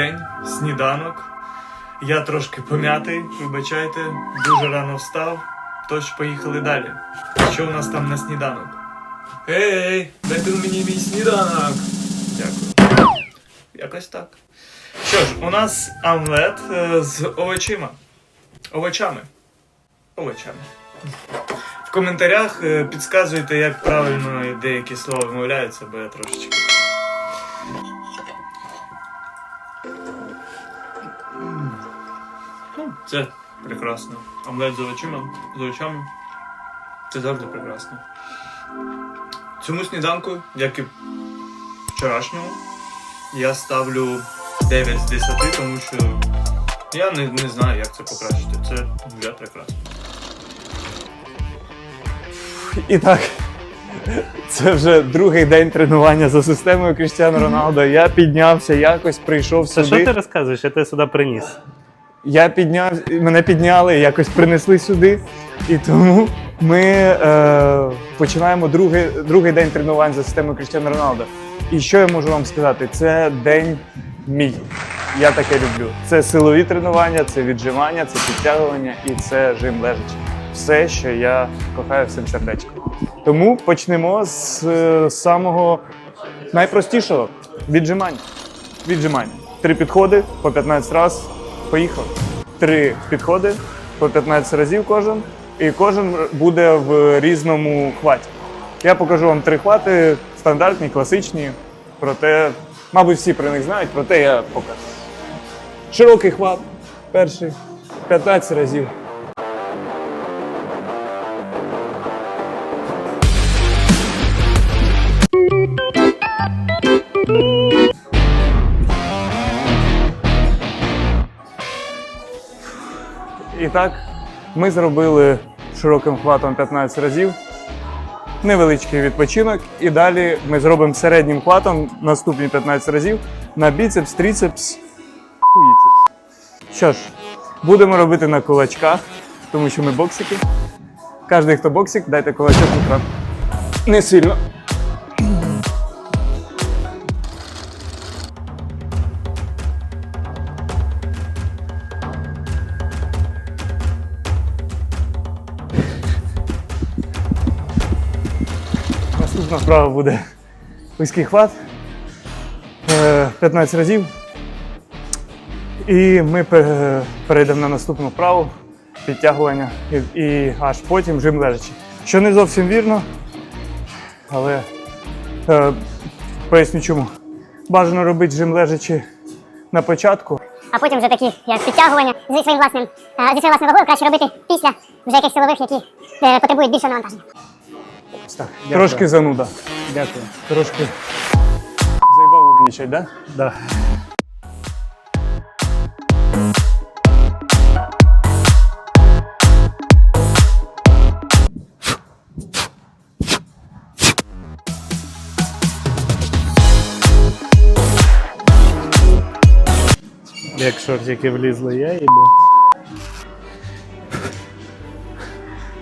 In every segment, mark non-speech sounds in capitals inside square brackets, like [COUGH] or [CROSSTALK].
день, сніданок. Я трошки пом'ятий, вибачайте, дуже рано встав. Тож поїхали далі. Що у нас там на сніданок? Ей, дайте мені мій сніданок. Дякую. Якось так. Що ж, у нас омлет е, з овочима. Овочами. Овочами. В коментарях е, підказуйте, як правильно деякі слова вимовляються, бо я трошечки. Це прекрасно. Омлет з овочима, з овочами. Це завжди прекрасно. Цьому сніданку, як і вчорашньому, я ставлю 9 з 10, тому що я не, не знаю, як це покращити. Це вже прекрасно. І так, це вже другий день тренування за системою Крістіану Роналдо. Я піднявся, якось прийшов Це сюди. що ти розказуєш? Я тебе сюди приніс. Я підняв, мене підняли, якось принесли сюди. І тому ми е, починаємо другий, другий день тренувань за системою Крістіану Роналдо. І що я можу вам сказати? Це день мій. Я таке люблю. Це силові тренування, це віджимання, це підтягування і це жим лежачи. Все, що я кохаю всім сердечком. Тому почнемо з е, самого найпростішого віджимання. Віджимання. Три підходи по 15 разів. Поїхали. Три підходи по 15 разів кожен. І кожен буде в різному хваті. Я покажу вам три хвати, стандартні, класичні. Проте, мабуть, всі про них знають, проте я покажу. Широкий хват. Перший 15 разів. І так, ми зробили широким хватом 15 разів. Невеличкий відпочинок. І далі ми зробимо середнім хватом наступні 15 разів на біцепс, тріцепс. Що ж, будемо робити на кулачках, тому що ми боксики. Кожен, хто боксик, дайте кулачок. Не сильно. Наступна вправа буде вузький хват. Е, 15 разів. І ми перейдемо на наступну вправу підтягування і, і аж потім жим лежачи. Що не зовсім вірно, але е, поясню чому. Бажано робити жим лежачи на початку, а потім вже такі як підтягування зі своїм власним е, зі своєю власною вагою краще робити після вже якихось силових, які е, потребують більшого навантаження. Так. трошки зануда. Дякую. Трошки заїбав умнічать, да? Да. Як шортики влізли, я їбу.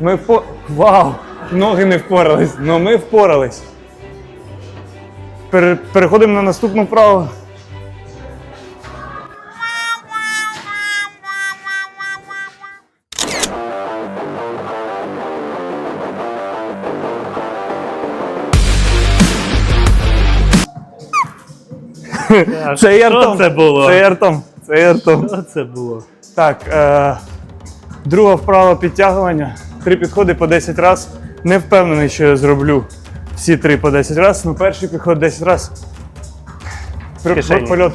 Ми впо... Вау! Ноги не впорались, але ми впорались. Переходимо на наступну вправу. Це що артом. це було? Це є артом. Це є артом. Що це було? Так, е, друга вправа підтягування. Три підходи по 10 разів. Не впевнений, що я зроблю всі три по 10 разів, але перший підход 10 разів. При- кишені. Польот.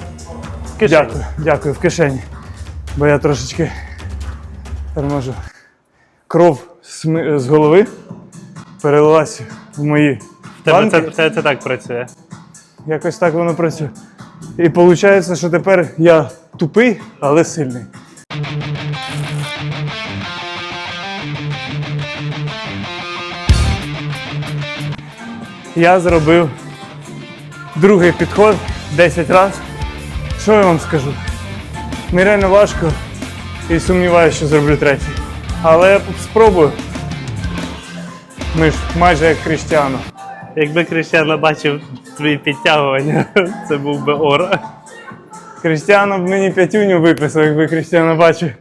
В кишені. Дякую, дякую, в кишені. Бо я трошечки торможу. Кров з, з голови перелилась в мої В Тебе банки. це, це, це так працює. Якось так воно працює. І виходить, що тепер я тупий, але сильний. Я зробив другий підход 10 разів. Що я вам скажу? Нереально важко і сумніваюся, що зроблю третій. Але я спробую. Ми ж майже як Кріштіану. Якби Крещано бачив твої підтягування, [LAUGHS] це був би ора. Крістіано б мені п'ятюню виписав, якби Крістіано бачив,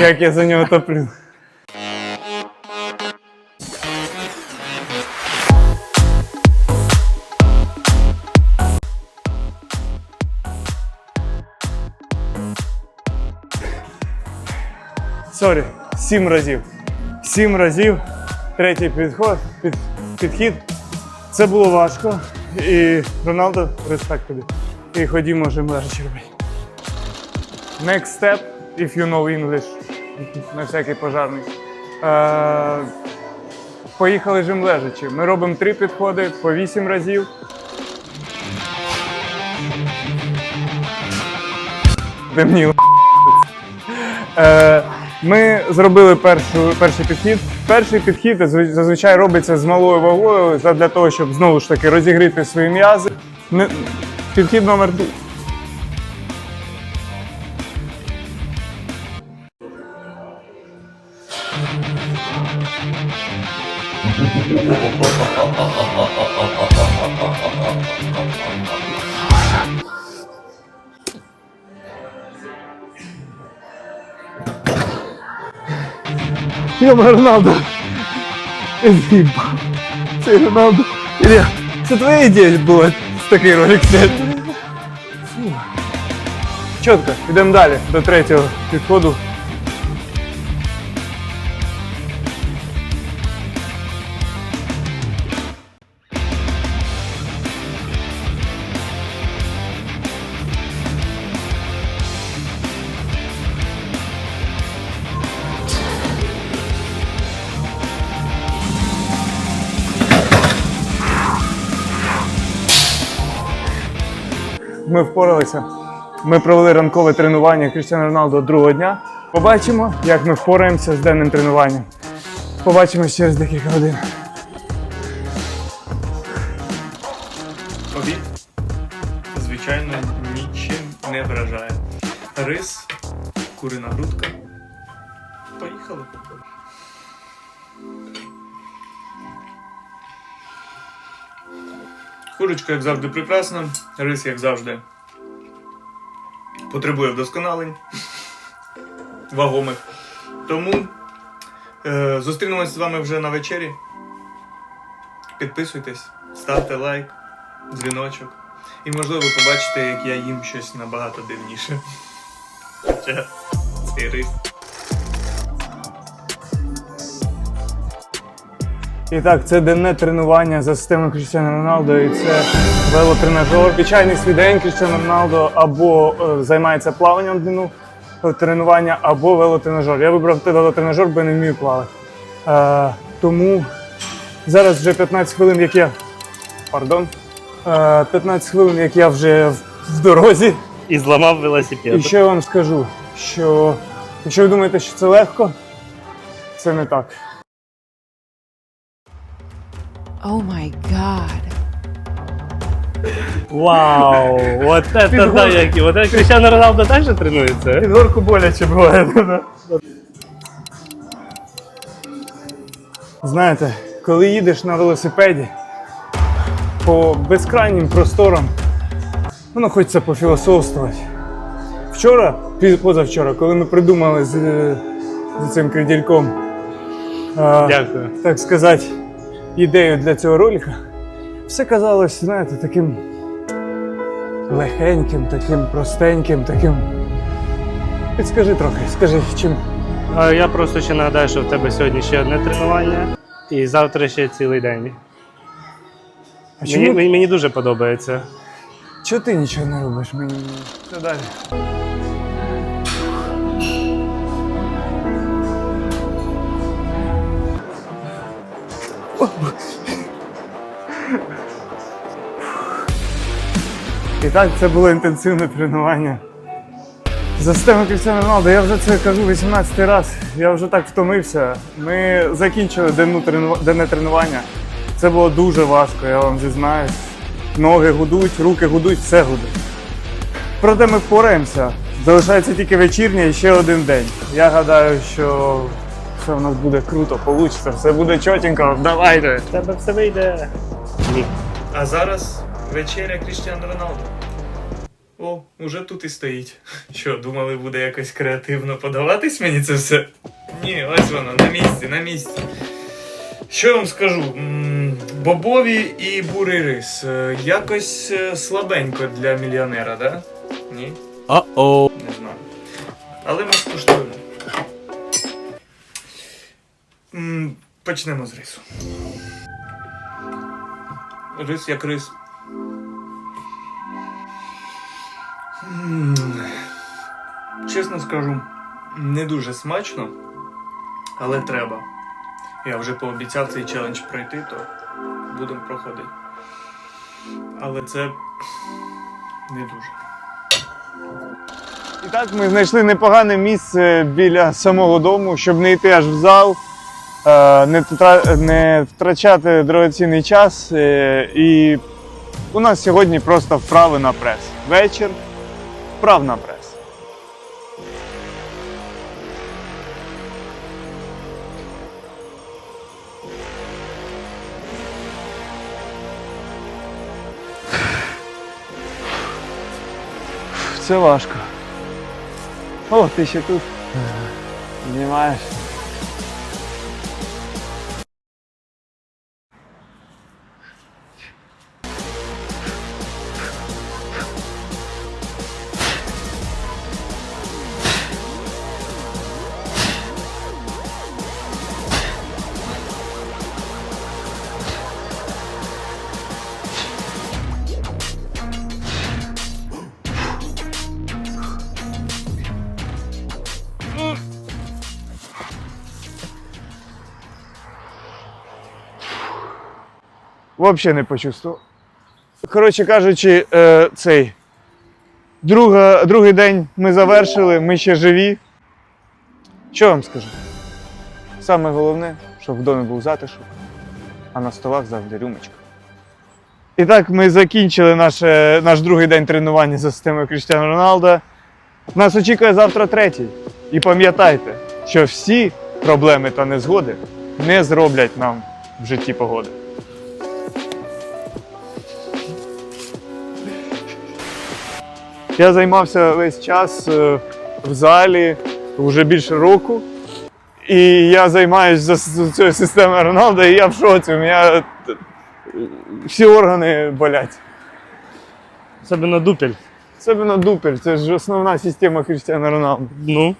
як я за нього топлю. Сорі, сім разів. Сім разів. Третій підход, під, підхід. Це було важко. І Роналдо, респект тобі. І ходімо вже лежачи робити. Next step, if you know English. На всякий пожарний. Е, поїхали жим лежачи. Ми робимо три підходи по вісім разів. Темніло. Е, Ми зробили першу, перший підхід. Перший підхід зазв- зазвичай робиться з малою вагою для того, щоб знову ж таки розігріти свої м'язи. Підхід номер д- Йома, Роналдо. З'їбав. Це Роналдо. Ілля, це твоя ідея була такий ролик зняти? Фу. Чітко, йдемо далі до третього підходу. Ми впоралися. Ми провели ранкове тренування Крістіану Роналду другого дня. Побачимо, як ми впораємося з денним тренуванням. Побачимось через декілька годин. Обід, звичайно, нічим не вражає. Рис, курина грудка. Поїхали. Курочка, як завжди, прекрасна, рис, як завжди, потребує вдосконалень [LAUGHS] вагомих. Тому е, зустрінемось з вами вже на вечері. Підписуйтесь, ставте лайк, дзвіночок. І можливо побачите, як я їм щось набагато дивніше. [LAUGHS] Хоча цей рис. І так, це денне тренування за системою Крістіану Роналдо, і це велотренажер. Звичайний свій день Крістіану Роналдо або е, займається плаванням дну е, тренування, або велотренажер. Я вибрав велотренажер, бо я не вмію плавати. Е, тому зараз вже 15 хвилин, як я. Пардон. Е, 15 хвилин, як я вже в, в дорозі. І зламав велосипед. І що я вам скажу, що якщо ви думаєте, що це легко, це не так. Oh my god. Вау! Вот это да, які. Вот это Крістіану Роналдо також тренується? Горку боляче буває. Знаєте, коли їдеш на велосипеді по безкрайнім просторам, ну хочеться пофілософствувати. Вчора, позавчора, коли ми придумали з, е, з цим кридільком, е, так сказати, ідею для цього ролика, все казалось, знаєте, таким легеньким, таким простеньким, таким. Підскажи трохи, скажи, чим. Я просто ще нагадаю, що в тебе сьогодні ще одне тренування, і завтра ще цілий день. А Мені, чому, мені, мені дуже подобається. чого ти нічого не робиш? Мені що далі. І так, це було інтенсивне тренування. За системою Крістіану Роналдо, я вже це кажу 18 раз. Я вже так втомився. Ми закінчили денну трену... денне тренування. Це було дуже важко, я вам зізнаюсь. Ноги гудуть, руки гудуть, все гудить. Проте ми впораємося. Залишається тільки вечірня і ще один день. Я гадаю, що все в нас буде круто, получиться, все буде чотенько. Давайте. В тебе все вийде. Ні. А зараз вечеря Кріштіану Роналду. О, уже тут і стоїть. Що, думали, буде якось креативно подаватись мені це все? Ні, ось воно, на місці, на місці. Що я вам скажу? Бобові і бурий рис. Е, Якось е, слабенько для мільйонера, да? Ні? Uh-oh. Не знаю. Але ми Почнемо з рису. Рис як рис. Чесно скажу, не дуже смачно, але треба. Я вже пообіцяв цей челендж пройти, то будемо проходити. Але це не дуже. І так ми знайшли непогане місце біля самого дому, щоб не йти аж в зал, не, тра- не втрачати дорогоцінний час. е, І у нас сьогодні просто вправи на прес. Вечір, вправ на прес. Це важко. О, ти ще тут. Знімаєш. Взагалі не почувствував. Коротше кажучи, е, цей. Друга, другий день ми завершили, ми ще живі. Що вам скажу? Саме головне, щоб в домі був затишок, а на столах завжди рюмочка. І так, ми закінчили наше, наш другий день тренування за системою Кріштіану Роналда. Нас очікує завтра третій. І пам'ятайте, що всі проблеми та незгоди не зроблять нам в житті погоди. Я займався весь час е, в залі вже більше року. І я займаюся за цією системою Роналда, і я в шоці. У мене е, всі органи болять. Особливо дупель. Особливо дупель, це ж основна система Крістіана Роналду. Ну,